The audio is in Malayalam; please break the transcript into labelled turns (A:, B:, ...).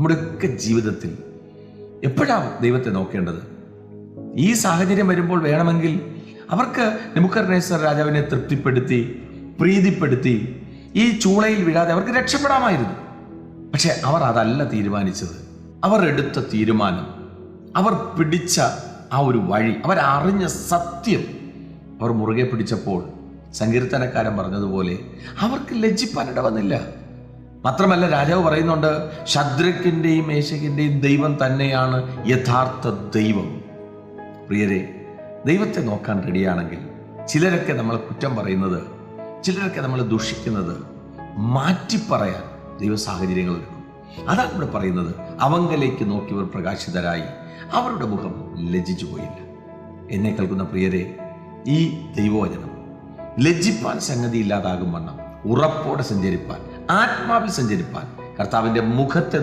A: നമ്മുടെയൊക്കെ ജീവിതത്തിൽ എപ്പോഴാണ് ദൈവത്തെ നോക്കേണ്ടത്? ഈ സാഹചര്യം വരുമ്പോൾ വേണമെങ്കിൽ അവർക്ക് നെമുക്കർണേശ്വർ രാജാവിനെ തൃപ്തിപ്പെടുത്തി പ്രീതിപ്പെടുത്തി ഈ ചൂളയിൽ വീഴാതെ അവർക്ക് രക്ഷപ്പെടാമായിരുന്നു. പക്ഷെ അവർ അതല്ല തീരുമാനിച്ചത്. അവർ എടുത്ത തീരുമാനം അവർ പിടിച്ച ആ ഒരു വഴി അവർ അറിഞ്ഞ സത്യം അവർ മുറുകെ പിടിച്ചപ്പോൾ സങ്കീർത്തനക്കാരൻ പറഞ്ഞതുപോലെ അവർക്ക് ലജ്ജിപ്പാനിട വന്നില്ല മാത്രമല്ല രാജാവ് പറയുന്നുണ്ട് ശദ്രക്കിന്റെയും മേശകിന്റെയും ദൈവം തന്നെയാണ് യഥാർത്ഥ ദൈവം. പ്രിയരെ ദൈവത്തെ നോക്കാൻ റെഡിയാണെങ്കിൽ ചിലരൊക്കെ നമ്മൾ കുറ്റം പറയുന്നത് ചിലരൊക്കെ നമ്മൾ ദുഷിക്കുന്നത് മാറ്റിപ്പറയാൻ ദൈവ സാഹചര്യങ്ങൾ ഒരുക്കും. അതാണ് ഇവിടെ പറയുന്നത്. അവങ്കലേക്ക് നോക്കിയവർ പ്രകാശിതരായി. അവരുടെ മുഖം ലജ്ജിച്ചു പോയില്ല. എന്നെ കേൾക്കുന്ന പ്രിയരെ ഈ ദൈവവചനം ലജ്ജിപ്പാൻ സംഗതി ഇല്ലാതാകും വണ്ണം ഉറപ്പോടെ സഞ്ചരിപ്പാൻ ആത്മാവിൽ സഞ്ചരിപ്പാൻ കർത്താവിന്റെ മുഖത്തെ